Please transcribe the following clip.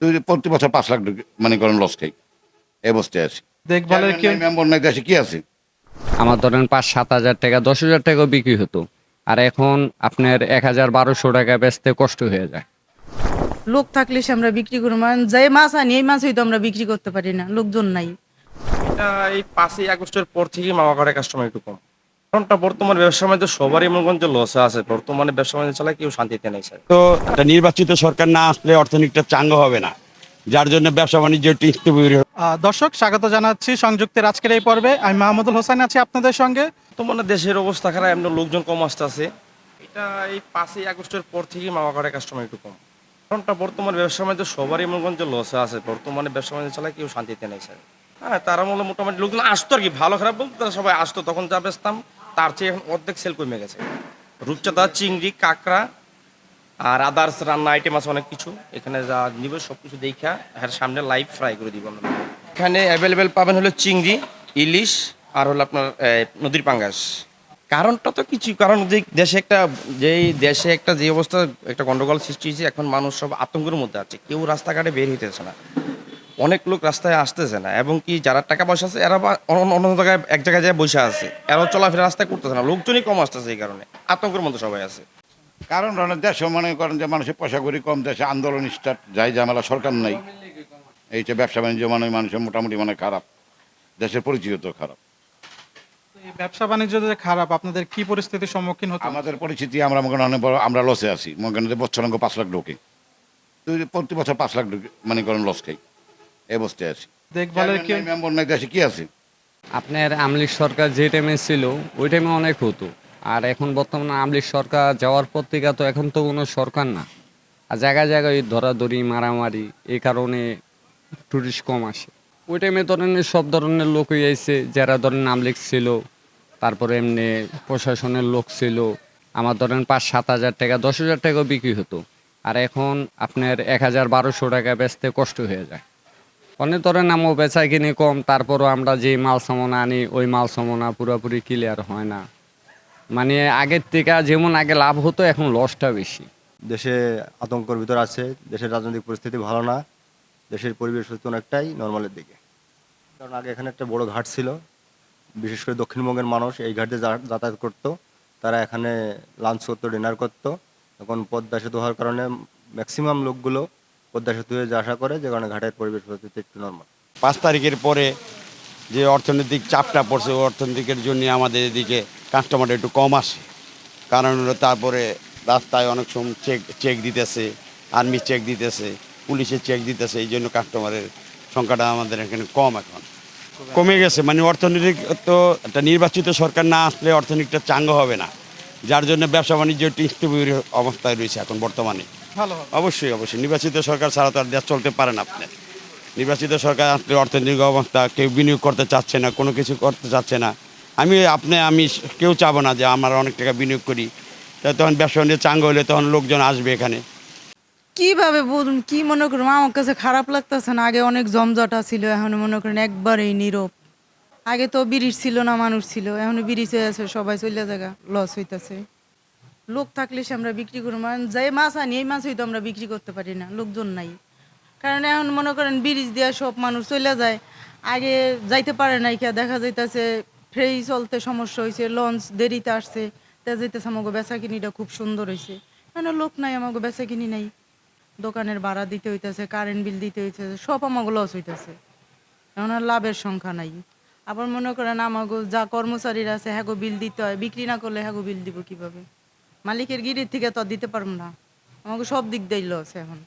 তুই প্রতি বছর পাঁচ লাখ মানে করেন লস খাই। এই অবস্থায় আছি। দেখভালের কেউ মেম্বার নাই দেশে কি আছে? আমার ধরেন পাঁচ সাত হাজার টাকা দশ হাজার টাকাও বিক্রি হতো। আর এখন আপনার এক হাজার বারোশো টাকা বেচতে কষ্ট হয়ে যায়। লোক থাকলে সে আমরা বিক্রি করব। মানে যে মাছ আনি এই মাছই তো আমরা বিক্রি করতে পারি না। লোকজন নাই। এটা এই পাঁচই আগস্টের পর থেকেই মামা ঘরে কাস্টমার একটু কম। কারণটা বর্তমানে ব্যবসা বাণিজ্য সবারই মনে যে লসে আছে বর্তমানে ব্যবসা বাণিজ্য চালায় কেউ শান্তিতে নেই স্যার। তো একটা নির্বাচিত সরকার না আসলে অর্থনীতিটা চাঙ্গ হবে না যার জন্য ব্যবসা বাণিজ্য দর্শক স্বাগত জানাচ্ছি সংযুক্তের আজকের এই পর্বে। আমি মাহমুদুল হোসেন আছি আপনাদের সঙ্গে। বর্তমানে দেশের অবস্থা খারাপ এমন লোকজন কম আসতেছে। এটা এই পাঁচই আগস্টের পর থেকেই মামা ঘরে কাস্টমার একটু কম। কারণটা বর্তমানে ব্যবসা বাণিজ্য সবারই মনে যে লসে আছে বর্তমানে ব্যবসা বাণিজ্য চালায় কেউ শান্তিতে নেই স্যার। হ্যাঁ তারা মনে হয় মোটামুটি লোকজন আসতো আর কি ভালো খারাপ বলতে তারা সবাই আসতো তখন যা বেচতাম তার চেয়ে এখন অর্ধেক সেল কমে গেছে। রূপচাঁদা, চিংড়ি, কাঁকড়া আর আদার্স রান্না আইটেম আছে অনেক কিছু। এখানে যা নিব সব কিছু দেখা হ্যাঁ সামনে লাইভ ফ্রাই করে দিব আমরা। এখানে অ্যাভেলেবেল পাবেন হলো চিংড়ি, ইলিশ আর হলো আপনার নদীর পাঙ্গাস। কারণটা তো কিছু, কারণ যে দেশে একটা, যেই দেশে একটা যে অবস্থা, একটা গন্ডগোল সৃষ্টি হয়েছে, এখন মানুষ সব আতঙ্কের মধ্যে আছে। কেউ রাস্তাঘাটে বের হইতেছে না। অনেক লোক রাস্তায় আসতেছে না। এবং কি যারা টাকা পয়সা আছে এরা অন্য জায়গায় এক জায়গায় যায় বসে আছে। এরাও চলাফেরা রাস্তায় করতেছে না। লোকজনই কম আসতেছে এই কারণে। আতঙ্কের মধ্যে সবাই আছে। কারণ দেশে মনে করেন যে মানুষের পয়সা করি কম দেশে আন্দোলন স্টার্ট যাই ঝামেলা সরকার নাই। এই যে ব্যবসা বাণিজ্য মানে মানুষের মোটামুটি মানে খারাপ। দেশের পরিচিত খারাপ। ব্যবসা বাণিজ্য যে খারাপ আপনাদের কি পরিস্থিতির সম্মুখীন হতো আমাদের পরিস্থিতি আমরা মনে করেন অনেক বড় আমরা লসে আছি। মনে করেন যে বছর অঙ্ক পাঁচ লাখ ঢোকে। তুই প্রতি বছর পাঁচ লাখ ঢুকে মানে করেন লস খাই। অবস্থায় আছি। দেখভালের কেউ মেম্বার নাই দেশে কি আছে? আপনার আমলিক সরকার যে টাইমে ছিল ওই টাইমে অনেক হতো। আর এখন বর্তমানে আমলিক সরকার যাওয়ার পর থেকে তো এখন তো কোনো সরকার না। আর জায়গায় জায়গায় ধরাধরি মারামারি এই কারণে টুরিস্ট কম আসে। ওই টাইমে ধরনের সব ধরনের লোকই আইছে যারা ধরেন আমলিক ছিল তারপরে এমনি প্রশাসনের লোক ছিল। আমার ধরেন পাঁচ সাত হাজার টাকা দশ হাজার টাকাও বিক্রি হতো। আর এখন আপনার এক হাজার বারোশো টাকা বেচতে কষ্ট হয়ে যায়। অনেক ধরেন আমও বেচা কিনে কম, তারপরও আমরা যে মাল সামনা আনি, ওই মাল সামনা পুরোপুরি ক্লিয়ার হয় না। মানে আগের থেকে যেমন আগে লাভ হতো, এখন লসটা বেশি। দেশে আতঙ্কর ভিতর আছে, দেশের রাজনৈতিক পরিস্থিতি ভালো না, দেশের পরিবেশ অনেকটাই নর্মালের দিকে। কারণ আগে এখানে একটা বড় ঘাট ছিল, বিশেষ করে দক্ষিণবঙ্গের মানুষ এই ঘাটে যাতায়াত করতো, তারা এখানে লাঞ্চ করতো ডিনার করতো। এখন পদ্মা সেতু হওয়ার কারণে ম্যাক্সিমাম লোকগুলো পদ্মা সেতু হয়ে আসা করে, যে কারণে ঘাটের পরিবেশ পরিস্থিতি একটু নর্মাল পাঁচ তারিখের পরে যে অর্থনৈতিক চাপটা পড়ছে অর্থনৈতিকের জন্য আমাদের এদিকে কাস্টমার একটু কম আসে। কারণ হলো তারপরে রাস্তায় অনেক সময় চেক চেক দিতেছে আর্মি চেক দিতেছে পুলিশের চেক দিতেছে, এই জন্য কাস্টমারের সংখ্যাটা আমাদের এখানে কম এখন। কমে গেছে মানে অর্থনৈতিক তো একটা নির্বাচিত সরকার না আসলে অর্থনীতিটা চাঙ্গ হবে না। যার জন্য ব্যবসা বাণিজ্য একটু অবস্থায় রয়েছে এখন বর্তমানে। অবশ্যই অবশ্যই। নির্বাচিত সরকার ছাড়া তো আর দেশ চলতে পারে না আপনি নির্বাচিত সরকার আসলে অর্থনৈতিক অবস্থা কেউ বিনিয়োগ করতে চাচ্ছে না কোনো কিছু করতে চাচ্ছে না। আমি আপনি আমি কেউ চাবো না যে আমার অনেক টাকা বিনিয়োগ করি। তা তখন ব্যবসা বাণিজ্য চাঙ্গ হলে তখন লোকজন আসবে এখানে। কীভাবে বলুন কি মনে করুন? আমার কাছে খারাপ লাগতেছে না। আগে অনেক জমজটা ছিল এখন মনে করেন একবারেই নীরব। আগে তো ব্রিজ ছিল না মানুষ ছিল। এখন ব্রিজ হয়ে আছে সবাই চলে জায়গা লস হইতাছে। লোক থাকলে সে আমরা বিক্রি করব। মানে যে মাছ আনি, এই মাছই তো আমরা বিক্রি করতে পারি না, লোকজন নাই। কারণ এখন মনে করেন ব্রিজ দেওয়া সব মানুষ চলে যায়, আগে যাইতে পারে নাই কে, দেখা যাইতেছে ফ্রেই চলতে সমস্যা হয়েছে লঞ্চ দেরিতে আসছে, তা যাইতেছে আমাকে বেচা কিনিটা খুব সুন্দর হয়েছে কেন লোক নাই আমাকে বেচা কিনি নাই। দোকানের ভাড়া দিতে হইতেছে কারেন্ট বিল দিতে হইতেছে, সব আমাকে লস হইতেছে। এখন আর লাভের সংখ্যা নাই। আবার মনে করেন আমাকে যা কর্মচারীরা আছে, হ্যাগো বিল দিতে হয়, বিক্রি না করলে হ্যাগো বিল দিব কীভাবে? মালিকের গিরির থেকে তো দিতে পারব না। আমাকে সব দিক দিয়ে লস এখন।